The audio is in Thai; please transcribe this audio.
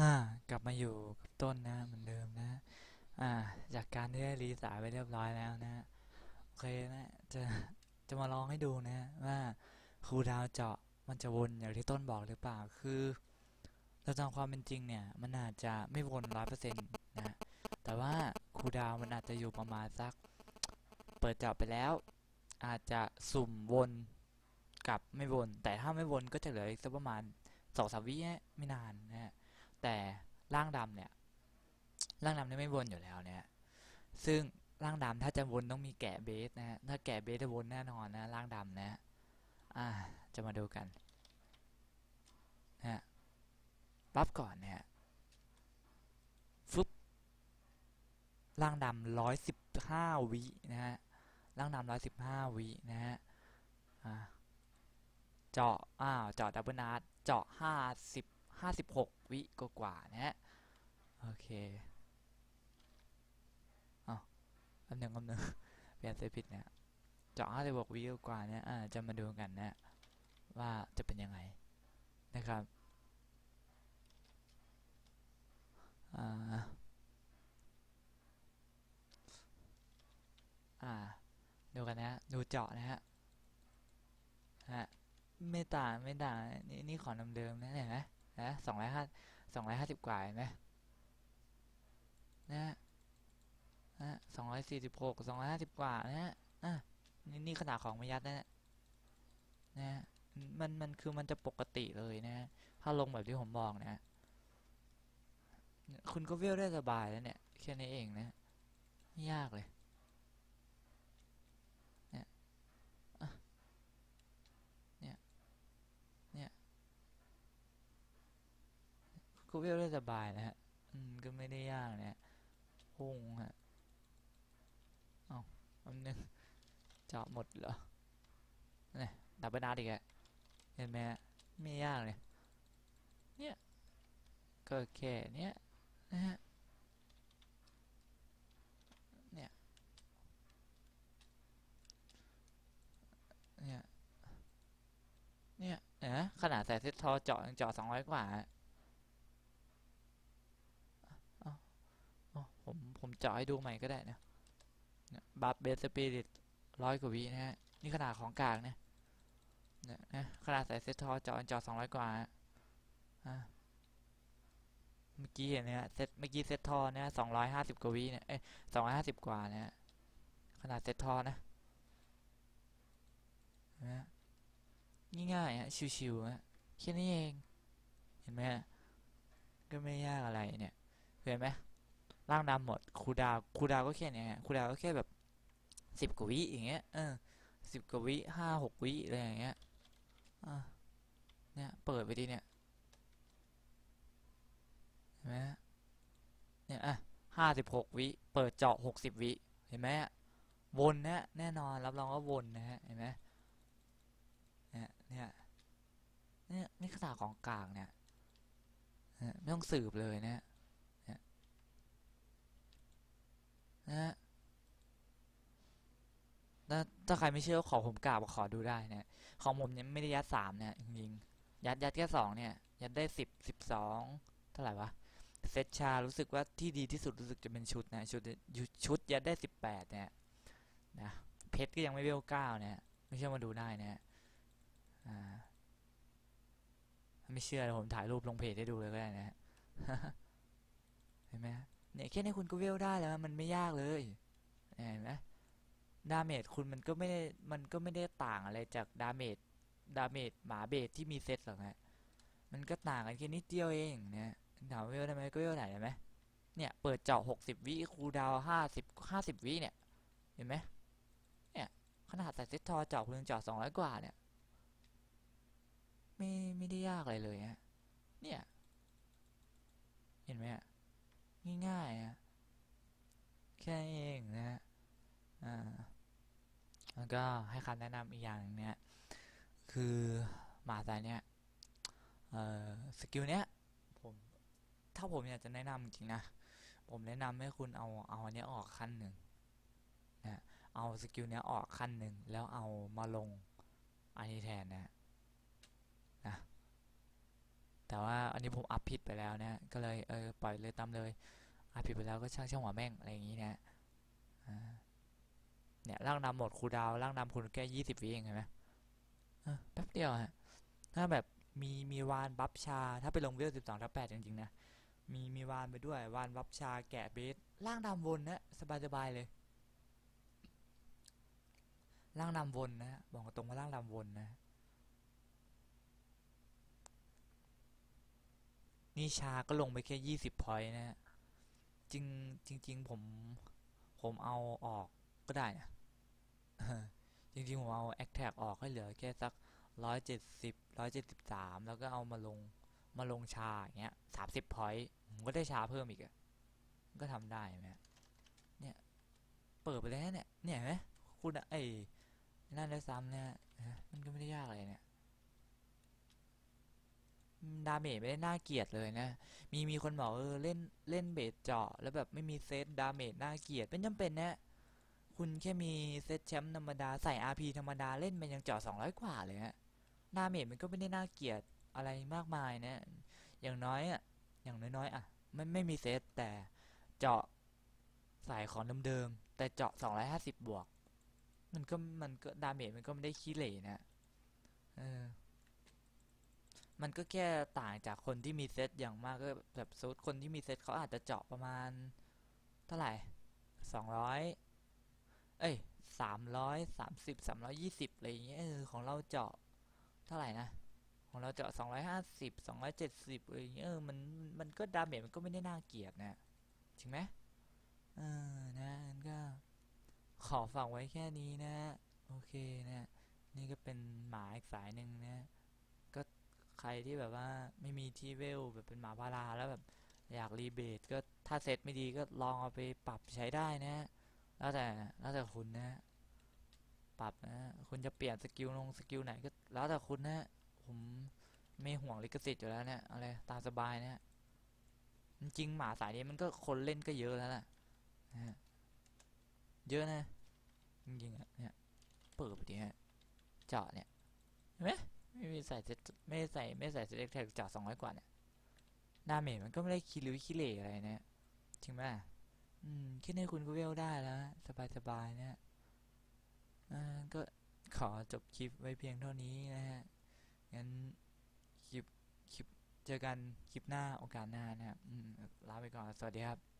อ่ากลับมาอยู่กับต้นนะเหมือนเดิมนะ อ่า จากการที่ได้รีสายไปเรียบร้อยแล้วนะโอเคนะจะจะมาลองให้ดูนะว่าครูดาวเจาะมันจะวนอย่างที่ต้นบอกหรือเปล่าคือเราตามความเป็นจริงเนี่ย มันอาจจะไม่วนร้อยเปอร์เซ็นต์นะแต่ว่าครูดาวมันอาจจะอยู่ประมาณสัก เปิดเจาะไปแล้ว อาจจะสุ่มวนกับไม่วน แต่ถ้าไม่วนก็จะเหลืออีกสักประมาณสองสามวิไม่นานนะฮะ แต่ร่างดำเนี่ย ร่างดำเนี่ยไม่วนอยู่แล้วเนี่ย ซึ่งร่างดำถ้าจะวนต้องมีแกะเบสนะฮะ ถ้าแกะเบสจะวนแน่นอนนะร่างดำนะ อ่า จะมาดูกันนะฮะปั๊บก่อนเนี่ยฟึบร่างดำร้อยสิบห้าวินะฮะ ร่างดำร้อยสิบห้าวินะฮะ อ่า เจาะ อ้าว เจาะดับเบิลนาร์เจาะห้าสิบ ห้าสิบหกวิกกว่าๆนะฮะ โอเคอ้าวอันหนึ่งอันหนึ่งเปลี่ยนเซตผิดเนี่ยเจาะห้บหกวิกว่าๆเนี่ยอ่าจะมาดูกันนะว่าจะเป็นยังไงนะครับอ่าอ่าดูกันนะดูเจาะนะฮะฮะไม่ต่างไม่ต่างนี่นี่ของเดิมนะเห็นไหม นะสองร้อยห้าสองร้อยห้าสิบกว่าเห็นไหมนะฮะสองร้อยสี่สิบหกสองร้อยห้าสิบกว่านะฮะอะนี่นี่ขนาดของมยัดนะฮะนะฮะมันมันคือมันจะปกติเลยนะฮะถ้าลงแบบที่ผมบอกนะฮะคุณก็เวลได้สบายแล้วเนี่ยแค่นี้เองนะไม่ยากเลยอะเนี่ย เนี่ย ก็เวลได้สบายนะฮะ อืม ก็ไม่ได้ยากนะฮะพุ่งฮะ เอ้าอันนึงเจาะหมดเหรอเนี่ยดับเบิลนาร์อีกอะเห็นไหมฮะ ไม่ยากเลย เนี่ย ก็แค่เนี้ยนะฮะ เนี่ย เนี่ย เนี่ยนะขนาดใส่เซตทอเจาะยังเจาะสองร้อยกว่าอะเอ้าเอ้า ผมเจาะให้ดูใหม่ก็ได้นะเนี่ยบัฟเบสสปิริตร้อยกว่าวินะฮะ นี่ขนาดของกลางนะเนี่ยนะขนาดใส่เซ็ตทอเจาะจาะสองร้อยกว่าอะเมื่อกี้เห็นไหมฮะเซ็ตเมื่อกี้เซ็ตทอเนี่ยสองร้อยห้าสิบกว่าวิเนี่ยเอ้ยสองร้อยห้าสิบกว่านะฮะขนาดเซ็ตทอนะนะง่ายๆฮะชิวๆฮะแค่นี้เอง เห็นไหมก็ไม่ยากอะไรเนี่ยเห็นไหม ร่างดำหมดครูดาวครูดาวก็แค่เนี้ยครูดาวก็แค่แบบสิบกว่าวิอย่างเงี้ยเออสิบกว่าวิห้าหกวิอะไรอย่างเงี้ยอะเนี่ยเปิดไปดิเนี่ยเห็นไหมฮะเนี่ยอะห้าสิบหกวิเปิดเจาะหกสิบวิเห็นไหมฮะวนนะแน่นอนรับรองว่าวนนะฮะเห็นไหมเนี่ยเนี่ยเนี่ยนี่ขนาดของกลางเนี่ยเนี่ยไม่ต้องสืบเลยนะเนี่ย นะฮะถ้าถ้าใครไม่เชื่อขอผมกราบขอดูได้นะของผมเนี่ยไม่ได้ยัดสามเนี่ยจริงๆยัดยัดแค่สองเนี่ย ยัดได้สิบสิบสองเท่าไหร่วะเซตชารู้สึกว่าที่ดีที่สุดรู้สึกจะเป็นชุดนะชุดชุดยัดได้สิบแปดเนี่ยนะเพชรก็ยังไม่เวลเก้าเนี่ยไม่เชื่อมาดูได้นะอ่าไม่เชื่อผมถ่ายรูปลงเพจให้ดูเลยก็ได้นะฮะเห็นไหมฮะ เนี่ยแค่นี้คุณก็เวลได้แล้วมันไม่ยากเลยเห็นไหมดาเมจคุณมันก็ไม่ได้มันก็ไม่ได้ต่างอะไรจากดาเมจดาเมจหมาเบสที่มีเซตหรอกฮะมันก็ต่างกันแค่นิดเดียวเองเนี่ยถามว่าเวลได้ไหมก็เวลไหนได้ไหมเนี่ยเปิดเจาะหกสิบวิคูดาวห้าสิบห้าสิบวิเนี่ยเห็นไหมเนี่ยขนาดใส่เซตทอเจาะคุณเจาะสองร้อยกว่าเนี่ยไม่ไม่ได้ยากอะไรเลยฮะเนี่ยเห็นไหมฮะ ง่ายๆฮะแค่นี้เองนะฮะอ่าแล้วก็ให้คำแนะนำอีกอย่างนึงเนี่ยคือหมาสายเนี่ยเอ่อสกิลเนี้ยผมถ้าผมอยากจะแนะนำจริงนะ ผมแนะนำให้คุณเอาเอาอันเนี้ยออกขั้นหนึ่งนะเอาสกิลเนี้ยออกขั้นหนึ่งแล้วเอามาลงอันนี้แทนนะ นะ แต่ว่าอันนี้ผมอัพผิดไปแล้วนะก็เลยเออปล่อยเลยตามเลยอัพผิดไปแล้วก็ช่างช่างหัวแม่งอะไรอย่างนี้นะเนี่ยร่างนำหมดคูดาวร่างนำคุณแค่ยี่สิบวิเองเห็นไหมแป๊บเดียวฮะถ้าแบบมีมีวานบัฟชา ถ้าไปลงเวลสิบสองทับแปดจริงๆนะมีมีวานไปด้วย วานบัฟชาแกะเบสร่างนำวนนะสบายสบายๆเลยร่างนำวนนะบอกตรงว่าร่างนำวนนะ นี่ชาก็ลงไปแค่ยี่สิบพอยต์นะฮะจริงจริง ๆ ผม ผมเอาออกก็ได้นะจริง ๆ ผมเอาแอคแท็กออกให้เหลือแค่สักร้อยเจ็ดสิบร้อยเจ็ดสิบสามแล้วก็เอามาลงมาลงชาอย่างเงี้ยสามสิบพอยต์ผมก็ได้ชาเพิ่มอีกอะก็ทำได้ไหมเนี่ยเปิดไปแล้วเนี่ยเนี่ยไหมคุณไอ้นั่นได้ซ้ำเนี่ยมันก็ไม่ได้ยากอะไรเนี่ย ดาเมจไม่ได้น่าเกลียดเลยนะ มีมีคนบอกเออเล่นเล่นเบสเจาะแล้วแบบไม่มีเซตดาเมจน่าเกลียดเป็นจำเป็นนะ คุณแค่มีเซตแชมป์ธรรมดาใส่ RP ธรรมดาเล่นมันยังเจาะ200 กว่าเลยฮะดาเมจมันก็ไม่ได้น่าเกลียดอะไรมากมายนะ อย่างน้อยอะ อย่างน้อยๆอะไม่ไม่มีเซตแต่เจาะใส่ของเดิมๆแต่เจาะ 250 บวก มันก็มันก็ดาเมจมันก็ไม่ได้ขี้เหร่นะเออ มันก็แค่ต่างจากคนที่มีเซตอย่างมากก็แบบสมมติคนที่มีเซตเขาอาจจะเจาะประมาณ เท่าไหร่สองร้อยเอ้ยสามร้อยสามสิบสามร้อยยี่สิบอะไรอย่างเงี้ยอของเราเจาะเท่าไหร่นะของเราเจาะสองร้อยห้าสิบสองร้อยเจ็ดสิบอะไรอย่างเงี้ยมันมันก็ดาเมจมันก็ไม่ได้น่าเกลียดนะจริงไหมเออนะนก็ขอฝากไว้แค่นี้นะ โอเคนะ นี่ก็เป็นหมาอีกสายหนึ่งนะ ใครที่แบบว่าไม่มีที่เวลแบบเป็นหมาพาราแล้วแบบอยากรีเบทก็ถ้าเซตไม่ดีก็ลองเอาไปปรับใช้ได้นะ แล้วแต่แล้วแต่คุณนะ ปรับนะ คุณจะเปลี่ยนสกิลลงสกิลไหนก็แล้วแต่คุณนะ ผมไม่ห่วงลิขสิทธิ์อยู่แล้วเนี่ยอะไรตามสบายนะจริงหมาสายนี้มันก็คนเล่นก็เยอะแล้วล่ะนะฮะเยอะนะจริงๆอะเนี่ยเปิดไปดิฮะเจาะเนี่ยเห็นไหม ไม่มีใส่เซตไม่ใส่ไม่ใส่เซตเอ็กแท็กเจาสองร้อยกว่าเนี่ยดาเมจมันก็ไม่ได้คิริวคิเลอะไรเนี่ยจริงไหมอืมแค่นี้คุณก็เวลได้แล้วฮะสบายๆเนี่ยอ่าก็ขอจบคลิปไว้เพียงเท่านี้นะฮะงั้นคลิปคลิปเจอกันคลิปหน้าโอกาสหน้านะครับลาไปก่อน สวัสดีครับ